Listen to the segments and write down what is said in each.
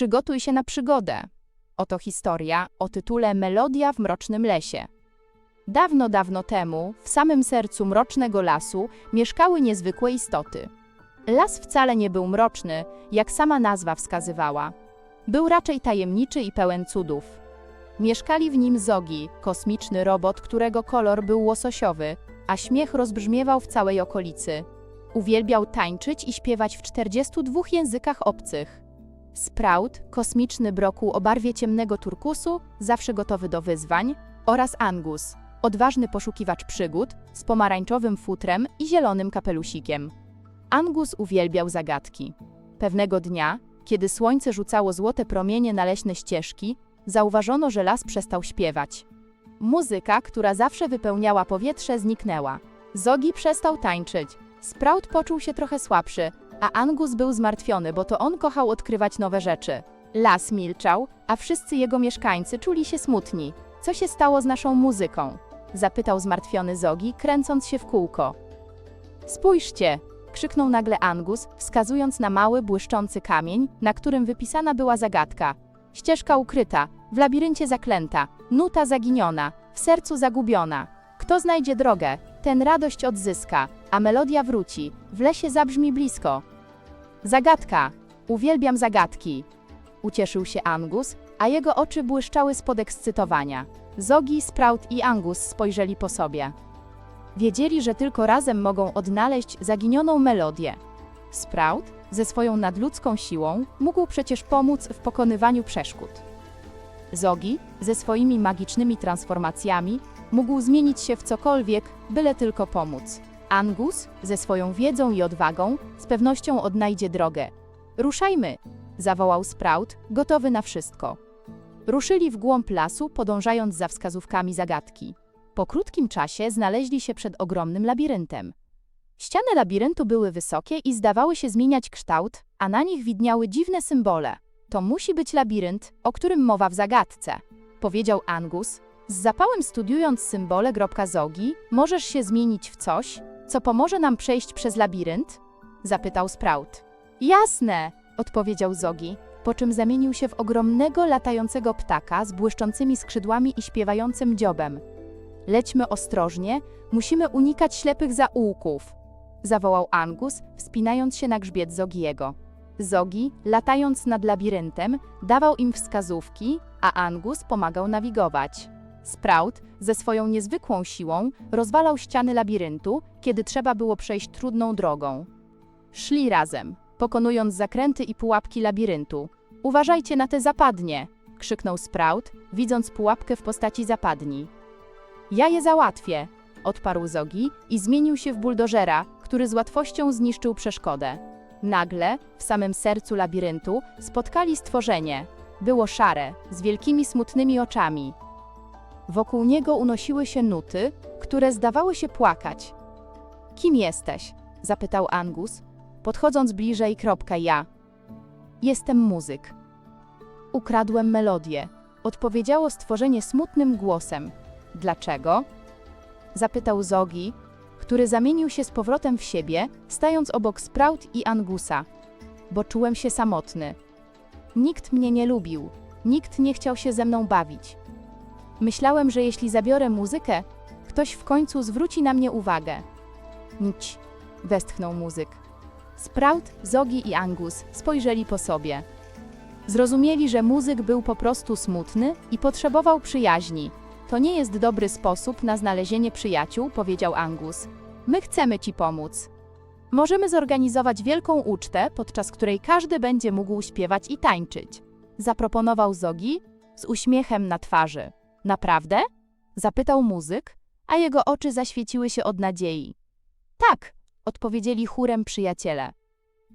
Przygotuj się na przygodę. Oto historia o tytule Melodia w mrocznym lesie. Dawno, dawno temu, w samym sercu mrocznego lasu, mieszkały niezwykłe istoty. Las wcale nie był mroczny, jak sama nazwa wskazywała. Był raczej tajemniczy i pełen cudów. Mieszkali w nim zogi, kosmiczny robot, którego kolor był łososiowy, a śmiech rozbrzmiewał w całej okolicy. Uwielbiał tańczyć i śpiewać w 42 językach obcych. Sprout, kosmiczny brokuł o barwie ciemnego turkusu, zawsze gotowy do wyzwań, oraz Angus, odważny poszukiwacz przygód z pomarańczowym futrem i zielonym kapelusikiem. Angus uwielbiał zagadki. Pewnego dnia, kiedy słońce rzucało złote promienie na leśne ścieżki, zauważono, że las przestał śpiewać. Muzyka, która zawsze wypełniała powietrze, zniknęła. Zogi przestał tańczyć. Sprout poczuł się trochę słabszy, a Angus był zmartwiony, bo to on kochał odkrywać nowe rzeczy. Las milczał, a wszyscy jego mieszkańcy czuli się smutni. Co się stało z naszą muzyką? Zapytał zmartwiony Zogi, kręcąc się w kółko. Spójrzcie! krzyknął nagle Angus, wskazując na mały, błyszczący kamień, na którym wypisana była zagadka. Ścieżka ukryta, w labiryncie zaklęta, nuta zaginiona, w sercu zagubiona. Kto znajdzie drogę, ten radość odzyska, a melodia wróci, w lesie zabrzmi blisko. Zagadka! Uwielbiam zagadki! Ucieszył się Angus, a jego oczy błyszczały z podekscytowania. Zogi, Sprout i Angus spojrzeli po sobie. Wiedzieli, że tylko razem mogą odnaleźć zaginioną melodię. Sprout, ze swoją nadludzką siłą, mógł przecież pomóc w pokonywaniu przeszkód. Zogi, ze swoimi magicznymi transformacjami, mógł zmienić się w cokolwiek, byle tylko pomóc. Angus, ze swoją wiedzą i odwagą, z pewnością odnajdzie drogę. Ruszajmy! zawołał Sprout, gotowy na wszystko. Ruszyli w głąb lasu, podążając za wskazówkami zagadki. Po krótkim czasie znaleźli się przed ogromnym labiryntem. Ściany labiryntu były wysokie i zdawały się zmieniać kształt, a na nich widniały dziwne symbole. To musi być labirynt, o którym mowa w zagadce, powiedział Angus. Z zapałem studiując symbole grobka zogi, możesz się zmienić w coś, co pomoże nam przejść przez labirynt? zapytał Sprout. Jasne, odpowiedział Zogi, po czym zamienił się w ogromnego latającego ptaka z błyszczącymi skrzydłami i śpiewającym dziobem. Lećmy ostrożnie, musimy unikać ślepych zaułków, zawołał Angus, wspinając się na grzbiet Zogiego. Zogi, latając nad labiryntem, dawał im wskazówki, a Angus pomagał nawigować. Sprout, ze swoją niezwykłą siłą, rozwalał ściany labiryntu, kiedy trzeba było przejść trudną drogą. Szli razem, pokonując zakręty i pułapki labiryntu. Uważajcie na te zapadnie! krzyknął Sprout, widząc pułapkę w postaci zapadni. Ja je załatwię, odparł Zogi i zmienił się w buldożera, który z łatwością zniszczył przeszkodę. Nagle, w samym sercu labiryntu, spotkali stworzenie. Było szare, z wielkimi smutnymi oczami. Wokół niego unosiły się nuty, które zdawały się płakać. Kim jesteś? zapytał Angus, podchodząc bliżej kropka ja. Jestem muzyk. Ukradłem melodię, odpowiedziało stworzenie smutnym głosem. Dlaczego? Zapytał Zogi, który zamienił się z powrotem w siebie, stając obok Sprout i Angusa. Bo czułem się samotny. Nikt mnie nie lubił, nikt nie chciał się ze mną bawić. Myślałem, że jeśli zabiorę muzykę, ktoś w końcu zwróci na mnie uwagę. Nic, westchnął muzyk. Sprout, Zogi i Angus spojrzeli po sobie. Zrozumieli, że muzyk był po prostu smutny i potrzebował przyjaźni. To nie jest dobry sposób na znalezienie przyjaciół, powiedział Angus. My chcemy ci pomóc. Możemy zorganizować wielką ucztę, podczas której każdy będzie mógł śpiewać i tańczyć. Zaproponował Zogi z uśmiechem na twarzy. Naprawdę? Zapytał muzyk, a jego oczy zaświeciły się od nadziei. Tak, odpowiedzieli chórem przyjaciele.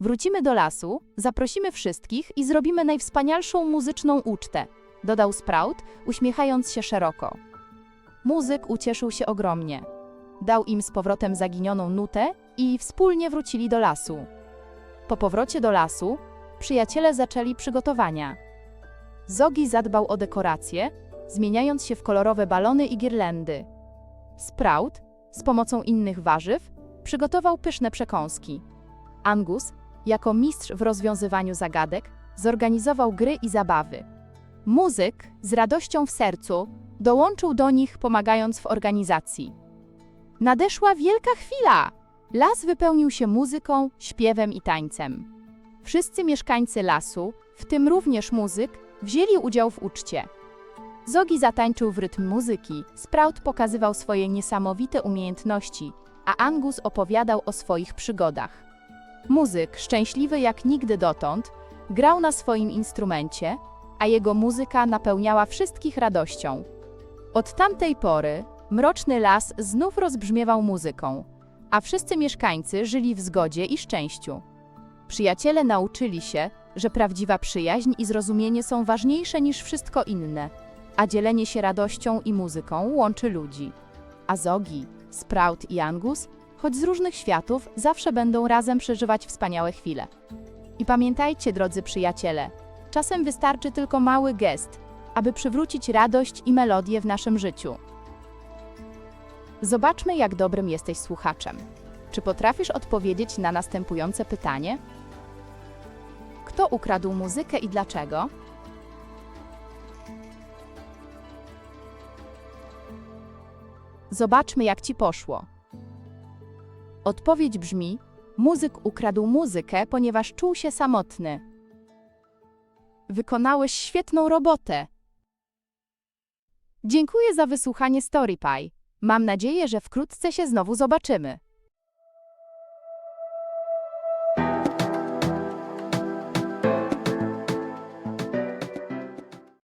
Wrócimy do lasu, zaprosimy wszystkich i zrobimy najwspanialszą muzyczną ucztę, dodał Sprout, uśmiechając się szeroko. Muzyk ucieszył się ogromnie. Dał im z powrotem zaginioną nutę i wspólnie wrócili do lasu. Po powrocie do lasu, przyjaciele zaczęli przygotowania. Zogi zadbał o dekoracje, zmieniając się w kolorowe balony i girlendy. Sprout, z pomocą innych warzyw, przygotował pyszne przekąski. Angus, jako mistrz w rozwiązywaniu zagadek, zorganizował gry i zabawy. Muzyk, z radością w sercu, dołączył do nich, pomagając w organizacji. Nadeszła wielka chwila! Las wypełnił się muzyką, śpiewem i tańcem. Wszyscy mieszkańcy lasu, w tym również muzyk, wzięli udział w uczcie. Zogi zatańczył w rytm muzyki, Sprout pokazywał swoje niesamowite umiejętności, a Angus opowiadał o swoich przygodach. Muzyk, szczęśliwy jak nigdy dotąd, grał na swoim instrumencie, a jego muzyka napełniała wszystkich radością. Od tamtej pory mroczny las znów rozbrzmiewał muzyką, a wszyscy mieszkańcy żyli w zgodzie i szczęściu. Przyjaciele nauczyli się, że prawdziwa przyjaźń i zrozumienie są ważniejsze niż wszystko inne, a dzielenie się radością i muzyką łączy ludzi. A Zogi, Sprout i Angus, choć z różnych światów, zawsze będą razem przeżywać wspaniałe chwile. I pamiętajcie, drodzy przyjaciele, czasem wystarczy tylko mały gest, aby przywrócić radość i melodię w naszym życiu. Zobaczmy, jak dobrym jesteś słuchaczem. Czy potrafisz odpowiedzieć na następujące pytanie? Kto ukradł muzykę i dlaczego? Zobaczmy, jak ci poszło. Odpowiedź brzmi: Muzyk ukradł muzykę, ponieważ czuł się samotny. Wykonałeś świetną robotę. Dziękuję za wysłuchanie StoryPie. Mam nadzieję, że wkrótce się znowu zobaczymy.